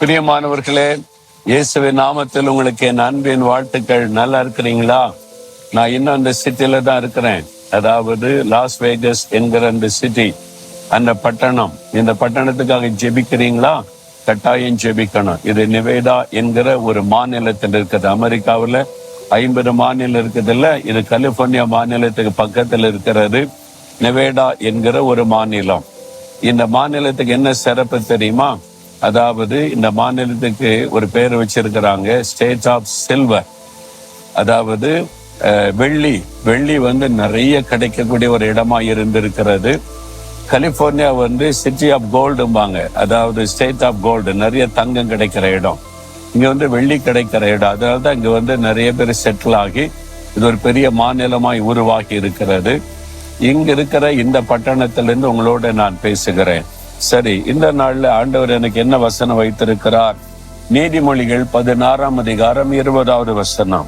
பிரியமானவர்களே இயேசுவின் நாமத்தில் உங்களுக்கு என் அன்பின் வாழ்த்துக்கள். நல்லா இருக்கிறீங்களா? நான் இன்னும் அந்த சிட்டில தான் இருக்கிறேன். அதாவது லாஸ் வேகஸ் என்கிற அந்த சிட்டி அந்த பட்டணம். இந்த பட்டணத்துக்காக ஜெபிக்கிறீங்களா? கட்டாயம் ஜெபிக்கணும். இது நிவேதா என்கிற ஒரு மாநிலத்தில் இருக்குது. அமெரிக்காவில் ஐம்பது மாநிலம் இருக்குதுல்ல? இது கலிபோர்னியா மாநிலத்துக்கு பக்கத்தில் இருக்கிறது. நெவேடா என்கிற ஒரு மாநிலம். இந்த மாநிலத்துக்கு என்ன சிறப்பு தெரியுமா? அதாவது இந்த மாநிலத்துக்கு ஒரு பேர் வச்சிருக்கிறாங்க ஸ்டேட் ஆஃப் சில்வர் அதாவது வெள்ளி. வெள்ளி வந்து நிறைய கிடைக்கக்கூடிய ஒரு இடமா இருந்திருக்கிறது. கலிபோர்னியா வந்து சிட்டி ஆஃப் கோல்டும்பாங்க அதாவது ஸ்டேட் ஆஃப் கோல்டு நிறைய தங்கம் கிடைக்கிற இடம். இங்க வந்து வெள்ளி கிடைக்கிற இடம். அதனால தான் இங்க வந்து நிறைய பேர் செட்டில் ஆகி இது ஒரு பெரிய மாநிலமாய் உருவாகி இருக்கிறது. இங்க இருக்கிற இந்த பட்டணத்திலிருந்து உங்களோட நான் பேசுகிறேன். சரி இந்த நாள்ல ஆண்டவர் எனக்கு என்ன வசனம் வைத்திருக்கிறார்? நீதிமொழிகள் பதினாறாம் அதிகாரம் இருபதாவது வசனம்.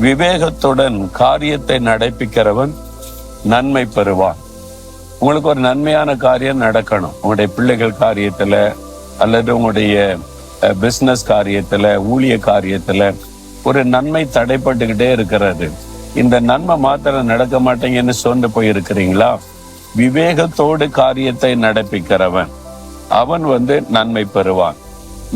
விவேகத்துடன் காரியத்தை நடப்பிக்கிறவன் நன்மை பெறுவான். உங்களுக்கு ஒரு நன்மையான காரியம் நடக்கணும். உங்களுடைய பிள்ளைகள் காரியத்துல அல்லது உங்களுடைய பிசினஸ் காரியத்துல ஊழிய காரியத்துல ஒரு நன்மை தடைப்பட்டுக்கிட்டே இருக்கிறது. இந்த நன்மை மாத்திரம் நடக்க மாட்டேங்கன்னு சொந்து போயிருக்கிறீங்களா? விவேகத்தோடு காரியத்தை நடப்பிக்கிறவன். அவன் வந்து நன்மை பெறுவான்.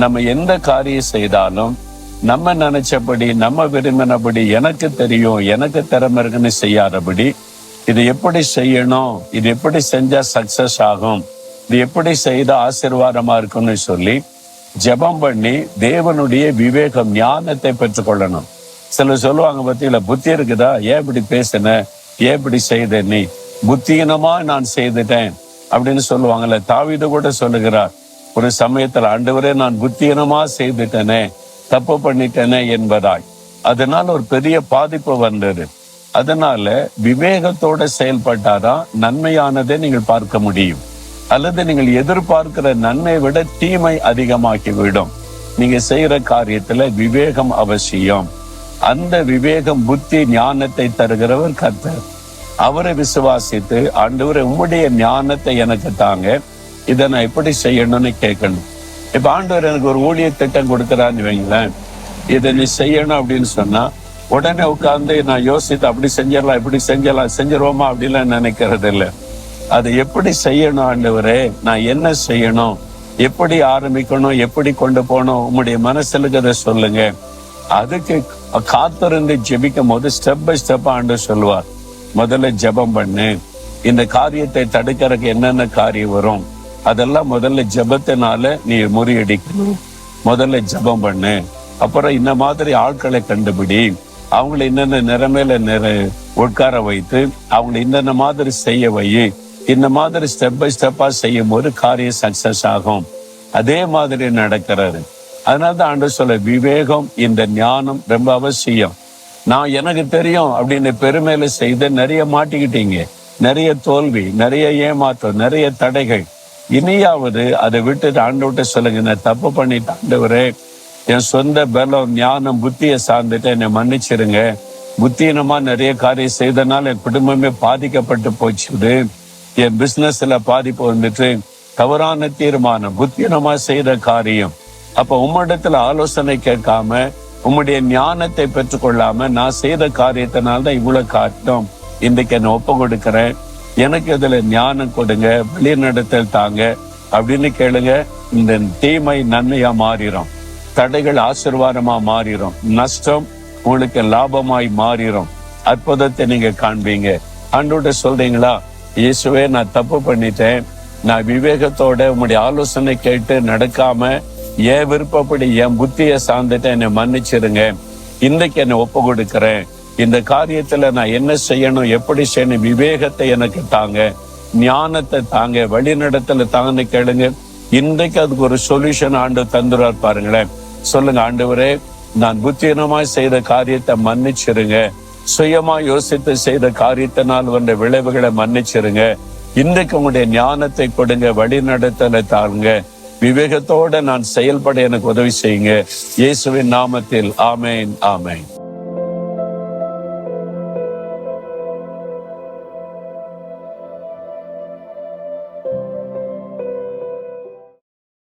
நம்ம எந்த காரியம் செய்தாலும் நம்ம நினைச்சபடி நம்ம விரும்பினபடி எனக்கு தெரியும் எனக்கு திறமை இருக்குன்னு செய்யாதபடி இது எப்படி செய்யணும் இது எப்படி செஞ்சா சக்சஸ் ஆகும் இது எப்படி செய்த ஆசீர்வாதமா இருக்கும்னு சொல்லி ஜெபம் பண்ணி தேவனுடைய விவேகம் ஞானத்தை பெற்றுக்கொள்ளணும். சிலர் சொல்லுவாங்க பத்தியில புத்தி இருக்குதா? ஏன் இப்படி பேசுன? ஏன் இப்படி செய்த நீ? புத்தியினமா நான் செய்துட்டேன் அப்படின்னு சொல்லுவாங்கல்ல. தாவீது கூட சொல்லுகிறார் ஒரு சமயத்துல ஆண்டவரே நான் புத்தியினமா செய்துட்டேனே தப்பு பண்ணிட்டேனே என்பதாய். அதனால ஒரு பெரிய பாதிப்பு வந்தது. அதனால விவேகத்தோட செயல்பட்டாதான் நன்மையானதை நீங்கள் பார்க்க முடியும். அல்லது நீங்கள் எதிர்பார்க்கிற நன்மை விட தீமை அதிகமாக்கி விடும் நீங்க செய்யற காரியத்துல விவேகம் அவசியம். அந்த விவேகம் புத்தி ஞானத்தை தருகிறவர் கர்த்தர். அவரை விசுவாசித்து ஆண்டவர் உங்களுடைய ஞானத்தை எனக்கு தாங்க. இதை நான் எப்படி செய்யணும்னு கேட்கணும். இப்ப ஆண்டவர் எனக்கு ஒரு ஊழிய திட்டம் கொடுக்குறான்னு வைங்களேன். இதை நீ செய்யணும் அப்படின்னு சொன்னா உடனே உட்கார்ந்து நான் யோசித்து அப்படி செஞ்சிடலாம் இப்படி செஞ்சிடலாம் செஞ்சிருவோமா அப்படிலாம் நினைக்கிறது இல்லை அதை எப்படி செய்யணும் ஆண்டவரே? நான் என்ன செய்யணும்? எப்படி ஆரம்பிக்கணும்? எப்படி கொண்டு போகணும்? உங்களுடைய மனசுல அதை சொல்லுங்க. அதுக்கு காத்திருந்து ஜெபிக்கும் போது ஸ்டெப் பை ஸ்டெப் ஆண்டு சொல்லுவார். முதல்ல ஜெபம் பண்ணு. இந்த காரியத்தை தடுக்கிறதுக்கு என்னென்ன காரியம் வரும்? அதெல்லாம் முதல்ல ஜெபத்தினால நீ முறியடிக்கணும். முதல்ல ஜெபம் பண்ணு. அப்புறம் இந்த மாதிரி ஆட்களை கண்டுபிடி. அவங்கள என்னென்ன நிறமையில நிற உட்கார வைத்து அவங்களை என்னென்ன மாதிரி செய்ய வை. இந்த மாதிரி ஸ்டெப் பை ஸ்டெப்பா செய்யும் போது காரியம் சக்சஸ் ஆகும். அதே மாதிரி நடக்கிறாரு அதனால தான் ஆண்டு சொல்ல விவேகம் இந்த ஞானம் ரொம்ப அவசியம். நான் எனக்கு தெரியும் அப்படின்னு பெருமையில செய்து நிறைய மாட்டிக்கிட்டீங்க. நிறைய தோல்வி நிறைய ஏமாற்றம் நிறைய தடைகள். இனியாவது அதை விட்டு ஆண்டு விட்டு சொல்லுங்க நான் தப்பு பண்ணிட்டு ஆண்டவரே. என் சொந்த பலம் ஞானம் புத்தியை சார்ந்துட்டு என்னை மன்னிச்சிருங்க. புத்தீனமா நிறைய காரியம் செய்தனால என் குடும்பமே பாதிக்கப்பட்டு போச்சுது. என் பிசினஸ்ல பாதிப்பு வந்துட்டு தவறான தீர்மானம் புத்தீனமா செய்த காரியம். அப்ப உம்மிடத்துல ஆலோசனை கேட்காம உம்முடைய ஞானத்தை பெற்றுக்கொள்ளாம நான் செய்த காரியத்தினால தான் இவ்வளவு காட்டம். இன்றைக்கு என்ன ஒப்பு கொடுக்கிறேன். எனக்கு இதுல ஞானம் கொடுங்க வழிநடத்தல் தாங்க. அப்படின்னு கேளுங்க. இந்த தீமை நன்மையா மாறிடும் தடைகள் ஆசீர்வாதமா மாறிடும் நஷ்டம் உங்களுக்கு லாபமாய் மாறிடும் அற்புதத்தை நீங்க காண்பீங்க. அன்றோட சொல்றீங்களா? இயேசுவே நான் தப்பு பண்ணிட்டேன். நான் விவேகத்தோட உங்களுடைய ஆலோசனை கேட்டு நடக்காம என் விருப்பப்படி என் புத்தியை சார்ந்துட்டு என்னை மன்னிச்சிருங்க. இன்றைக்கு என்னை ஒப்பு கொடுக்கிறேன் இந்த காரியத்துல நான் என்ன செய்யணும் எப்படி செய்யணும் விவேகத்தை எனக்கு தாங்க. ஞானத்தை தாங்க. வழிநடத்தல தாங்கன்னு கேளுங்க. இன்றைக்கு அதுக்கு ஒரு சொல்யூஷன் ஆண்டு தந்துருவார் பாருங்களேன். சொல்லுங்க ஆண்டவரே நான் புத்தீனமாய் செய்த காரியத்தை மன்னிச்சிருங்க. சுயமா யோசித்து செய்த காரியத்தினால் வந்த விளைவுகளை மன்னிச்சிருங்க. இன்றைக்கு உங்களுடைய ஞானத்தை கொடுங்க வழிநடத்தலை தாருங்க விவேகத்தோட நான் செயல்பட எனக்கு உதவி செய்யுங்க. இயேசுவின் நாமத்தில் ஆமேன் ஆமேன்.